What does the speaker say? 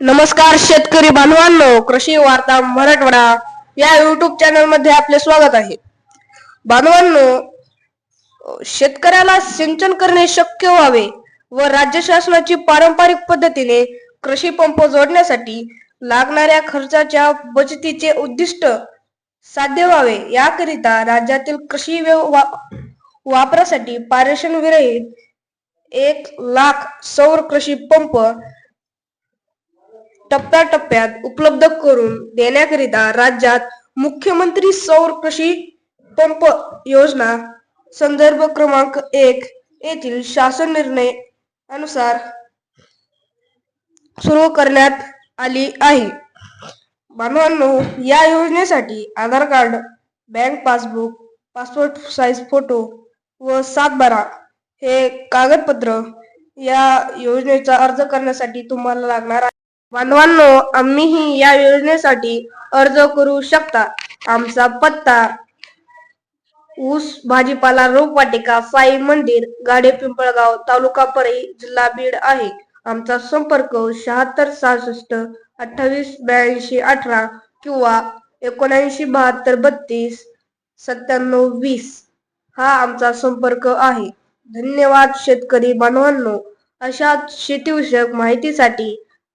नमस्कार शेतकरी बांधवांनो कृषी वार्ता मराठवाडा या युट्यूब चॅनलमध्ये आपले स्वागत आहे. बांधवांनो शेतकऱ्याला सिंचन करणे शक्य व्हावे व राज्य शासनाची पारंपरिक पद्धतीने कृषी पंप जोडण्यासाठी लागणाऱ्या खर्चाच्या बचतीचे उद्दिष्ट साध्य व्हावे. याकरिता राज्यातील कृषी व्यव- वा- वापरासाठी पारेषण विरहित एक लाख सौर कृषी पंप टप्प्याटप्प्यात उपलब्ध करून देण्याकरिता राज्यात मुख्यमंत्री सौर कृषी पंप योजना संदर्भ क्रमांक एक येथील शासन निर्णय अनुसार सुरू करण्यात आली आहे. बांधवांनो या योजनेसाठी Aadhaar card bank passbook passport size photo व सातबारा हे कागदपत्र या योजनेचा अर्ज करण्यासाठी तुम्हाला लागणार आहे बांधवांनो आम्हीही या योजनेसाठी अर्ज करू शकता. आमचा पत्ता ऊस भाजीपाला रोपवाटिका साई मंदिर गाडे पिंपळगाव तालुका परळी जिल्हा बीड आहे. आमचा संपर्क शहात्तर सहासष्ट अठ्ठावीस ब्याऐंशी अठरा किंवा एकोणऐंशी बहात्तर बत्तीस सत्त्याण्णव वीस हा आमचा संपर्क आहे. धन्यवाद शेतकरी बांधवांनो. अशा शेतीविषयक माहितीसाठी